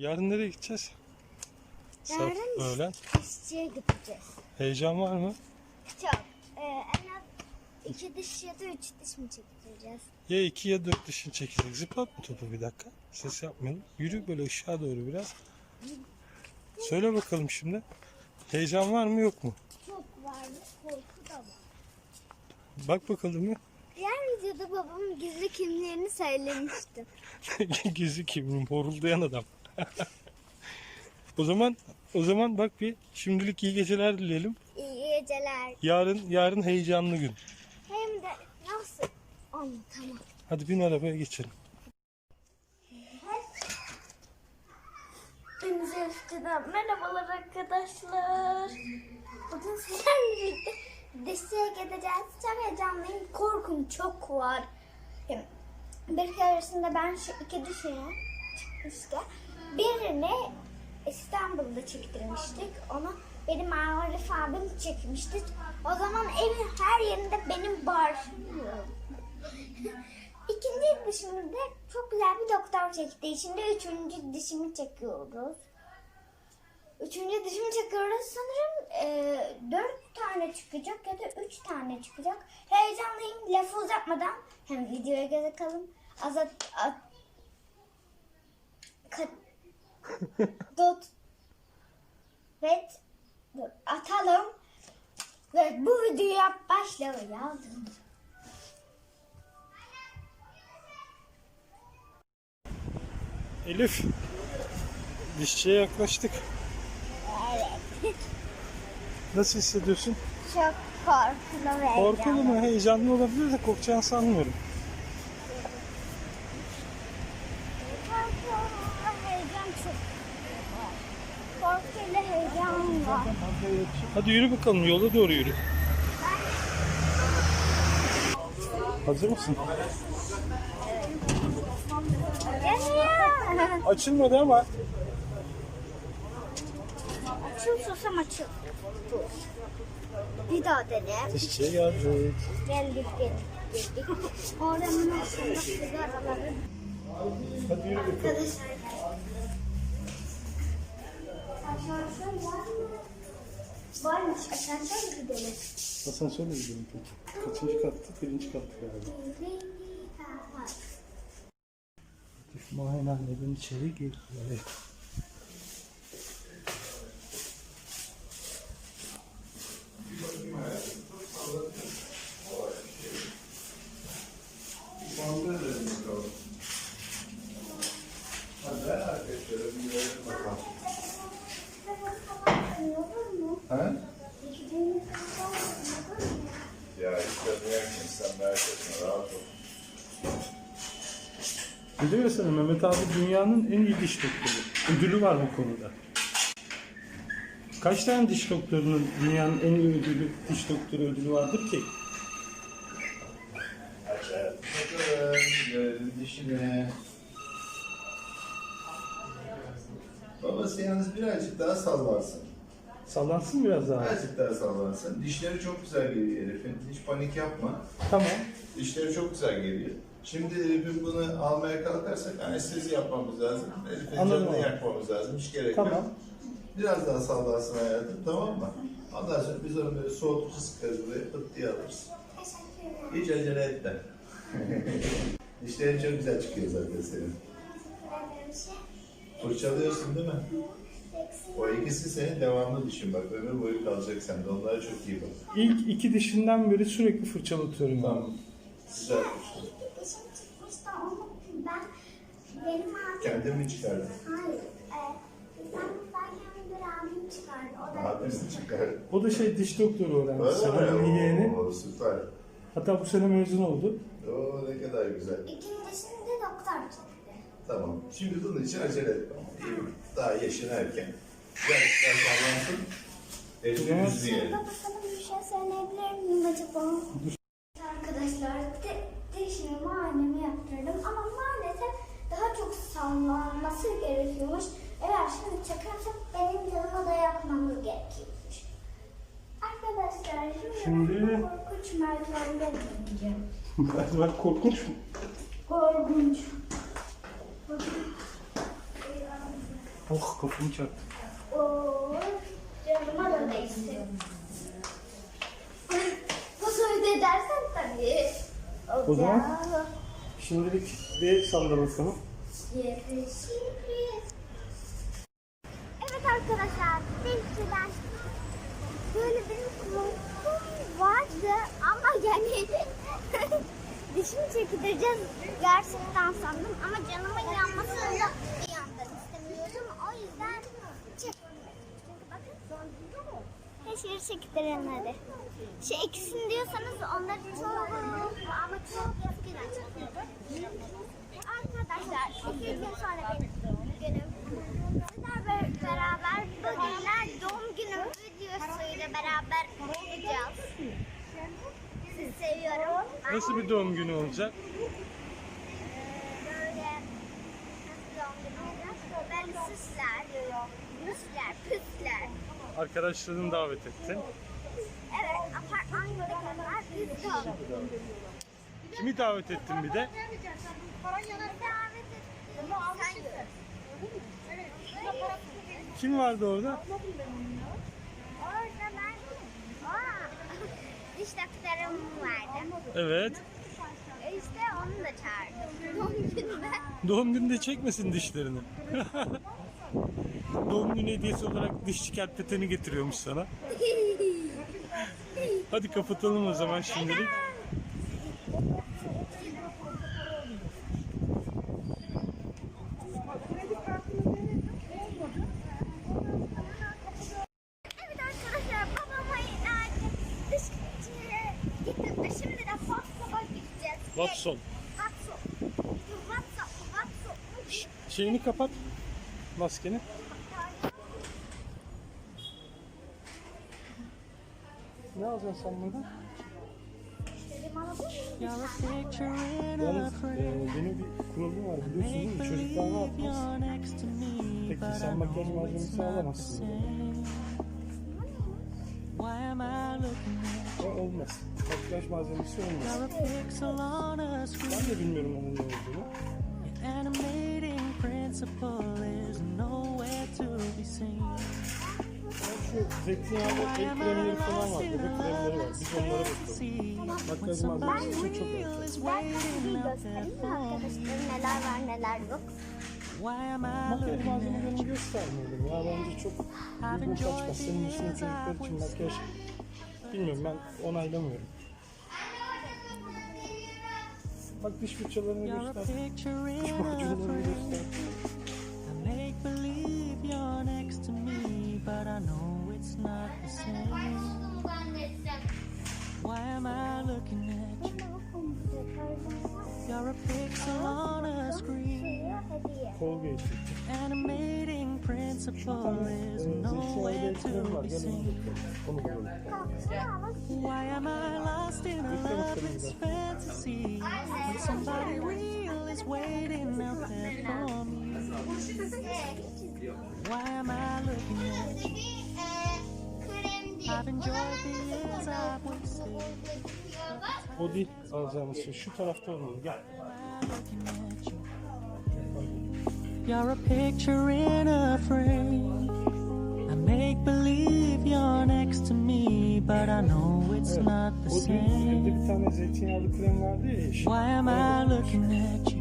Yarın nereye gideceğiz? Saf Yarın- öğlen. Dişçiye gideceğiz. Heyecan var mı? Çok. Ee, en az iki diş ya da üç diş mi çektireceğiz? Ya iki ya dört dişin çekilecek. Zıplat mı topu bir dakika? Ses yapmayalım. Yürü böyle ışığa doğru biraz. Söyle bakalım şimdi. Heyecan var mı yok mu? Çok var. Korku da var. Bak bakalım ya. Diğer videoda babamın gizli kimliğini söylemiştim. Gizli kimliğim horuldayan adam. o zaman o zaman bak bir şimdilik iyi geceler dileyelim. İyi geceler. Yarın yarın heyecanlı gün. Hem de nasıl? Anlatamam. tamam. Hadi bin arabaya geçelim. Denize üstüden merhabalar arkadaşlar. Bugün sizlerle birlikte dişçiye gideceğiz. Çok heyecanlıyım. Korkum çok var. Bir keresinde ben şu iki dişe çıkmıştı. Birini İstanbul'da çektirmiştik. Onu benim Arif abim çekmişti. O zaman evin her yerinde benim bağırışım İkinci dişimi de çok güzel bir doktor çekti. Şimdi üçüncü dişimi çekiyoruz. Üçüncü dişimi çekiyoruz. Sanırım e, dört tane çıkacak ya da üç tane çıkacak. Heyecanlıyım. Lafı uzatmadan hem videoya göz atalım. Azat at, kat, dot ve dur, atalım. Ve bu videoya başlayalım. Elif. Dişçiye yaklaştık. Evet. Nasıl hissediyorsun? Çok korkulu ve Korkulu mu? Heyecanlı olabilir de korkacağını sanmıyorum. Korkulu ve heyecan çok var. Korkuyla heyecan var. Hadi yürü bakalım yola doğru yürü. Hazır mısın? Açılmadı ama. Açıl susam açıl. Bir daha dene. Dişçiye geldik. Geldik geldik geldik. Oranın aslında sigaraları. Hadi yürü bakalım. Arkadaşlar. Mı? Varmış. Asansör gidelim. Asansörle gidelim peki. Kaçıncı kattı? Birinci kattı galiba. Elif muayenehaneden içeri gir. Evet. Ha? Ya istemiyorsun sen merak etme sana Mehmet abi dünyanın en iyi diş doktoru. Ödülü var bu konuda. Kaç tane diş doktorunun dünyanın en iyi ödülü, diş doktoru ödülü vardır ki? Aç hayatım. Bakalım dişini. Babası yalnız birazcık daha sallansın. Sallansın biraz daha. Birazcık daha sallansın. Dişleri çok güzel geliyor Elif'in. Hiç panik yapma. Tamam. Dişleri çok güzel geliyor. Şimdi Elif'in bunu almaya kalkarsak anestezi yapmamız lazım. Elif'in Anladım canını abi. yakmamız lazım. Hiç gerek Tamam. yok. Biraz daha sallansın hayatım tamam mı? Ondan sonra biz onu böyle soğutucu sıkarız buraya pıt diye alırız. Hiç acele etme. Dişlerin çok güzel çıkıyor zaten senin. Fırçalıyorsun değil mi? O ikisi senin devamlı dişin bak. Ömür boyu kalacak sende. Onlara çok iyi bak. İlk iki dişinden beri sürekli fırçalatıyorum ben. Tamam. Güzel. Dişim çıkmıştı ama ben benim abim Kendin mi çıkardın? hayır. E, İstanbul'dayken bir abim çıkardı. O da mi? O da şey diş doktoru öğrencisi. Benim yeğeni. Oo, süper. Hatta bu sene mezun oldu. Oo, ne kadar güzel. ikincisini. Tamam. Şimdi bunun için acele etme. İyi mi? Daha yaşın erken. Daha sallansın. Elini Evet. üzmeyelim. Baba sana bir şey söyleyebilir miyim acaba? Arkadaşlar de, dişimi muayenemi yaptırdım ama maalesef daha çok sallanması gerekiyormuş. Eğer şimdi çekersek benim canıma da yapmamız gerekiyormuş. Arkadaşlar şimdi, Şimdi- ben korkunç merdivenden ineceğim. Merdiven korkunç mu? Korkunç. Oh kafamı çarptı. Oo, canıma da değsin. Nasıl edersen tabii. O zaman- Şimdilik bir salla bakalım. Evet arkadaşlar, bizden böyle bir korkum vardı ama yani dişimi çektireceğiz gerçekten sandım ama canımın yanmasını da bir yandan istemiyordum. O yüzden çekmiyorum. Bakın. Her şeyi çektirelim hadi. Şey ikisini diyorsanız onları çok ama çok eskiden. Arkadaşlar iki gün sonra benim günüm. Sizlerle beraber bugünler doğum günüm videosuyla beraber kutlayacağız. Sizi seviyorum. Nasıl bir doğum günü olacak? böyle nasıl doğum günü olacak? Böyle süsler, müsler, püsler. Arkadaşlarını davet ettin. Evet, apartmandakiler biz doğum günü. Kimi davet ettin bir de? Davet. Kim vardı orada? Orada ben aa, diş doktorum vardı. Evet. E İşte onu da çağırdım. Doğum günüme. Doğum gününde çekmesin dişlerini. Doğum günü hediyesi olarak diş çıkartteteni getiriyormuş sana. Hadi kapatalım o zaman şimdilik. Watson. Watson. Watson. Watson. Şeyini kapat. Maskeni. Ne alacaksın sen buradan? You're a picture in a Yalnız e, benim bir kuralım var biliyorsun değil mi? Çocuklar ne yapmaz? Peki sen makyaj malzemesi alamazsın. O olmaz. Makyaj malzemesi olmaz. Ben de bilmiyorum onun ne olduğunu. Şu zeytinyağlı el kremleri falan var. Bebek kremleri var. Biz onlara bakalım. Makyaj malzemesi için çok Ben size göstereyim mi arkadaşlar neler var neler yok. Makyaj malzemelerini you? göstermeyelim ya. Bence çok uygun kaçmaz. Senin years çocuklar için makyaj bilmiyorum ben onaylamıyorum. Bak diş fırçalarını göster. Diş macunlarını göster. You're a pixel on a screen. Animating principle is nowhere to be seen. Why am I lost in a loveless fantasy when somebody real is waiting out there for me? Why am I looking at O değil alacağımız şey. Şu tarafta olmalı. Gel. You're a picture in a frame. I make believe you're next to me, but I know it's Evet. not the O dün bir tane zeytinyağlı krem vardı ya yeşil. Why am I looking at you?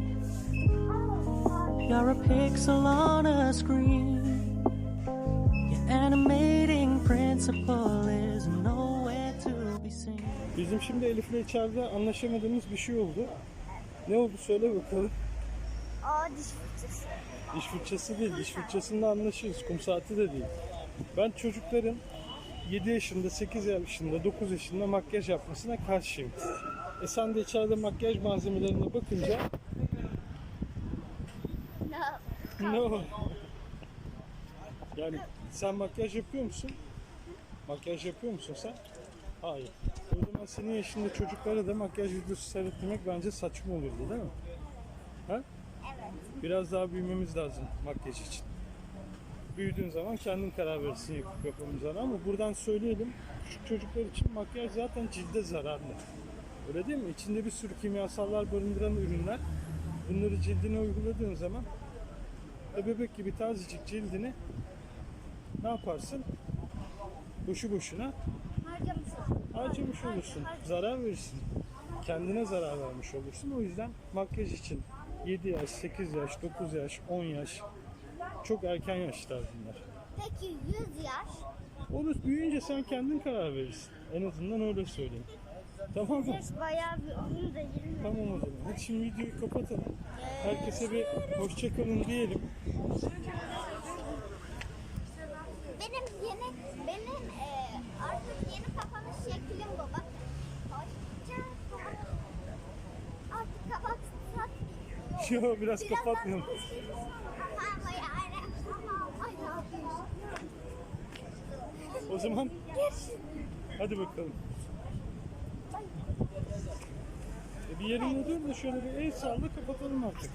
You're a pixel on a screen. Your animating principle Bizim şimdi Elif'le içeride anlaşamadığımız bir şey oldu. Ne oldu söyle bakalım. Aa diş fırçası. Diş fırçası değil, diş fırçasında anlaşırız. Kum saati de değil. Ben çocukların 7 yaşında, 8 yaşında, 9 yaşında makyaj yapmasına karşıyım. E sen de içeride makyaj malzemelerine bakınca No. ne o? Yani sen makyaj yapıyor musun? Makyaj yapıyor musun sen? Hayır. Senin yaşında çocuklara da makyaj videosu seyrettirmek bence saçma olurdu değil mi? Ha? Evet. Biraz daha büyümemiz lazım makyaj için. Büyüdüğün zaman kendin karar verirsin yapıp yapamayacağını ama buradan söyleyelim. Küçük çocuklar için makyaj zaten cilde zararlı. Öyle değil mi? İçinde bir sürü kimyasallar barındıran ürünler. Bunları cildine uyguladığın zaman E bebek gibi tazecik cildini ne yaparsın? Boşu boşuna. Harcamış olursun. Zarar verirsin. Kendine zarar vermiş olursun. O yüzden makyaj için 7 yaş, 8 yaş, 9 yaş, 10 yaş çok erken yaşlar bunlar. Peki 100 yaş? Onu büyüyünce sen kendin karar verirsin. En azından öyle söyleyeyim. Tamam mı? Yaş bayağı bir onun da 20. Tamam o zaman. Hadi şimdi videoyu kapatalım. Herkese bir hoşçakalın diyelim. Benim yeni, benim e, artık yeni kapanış şeklim bu bak. Hoşça Artık kapatsak. Yo biraz ne yapıyorsun? O zaman hadi bakalım. E bir yerine dur da şöyle bir el salla kapatalım artık.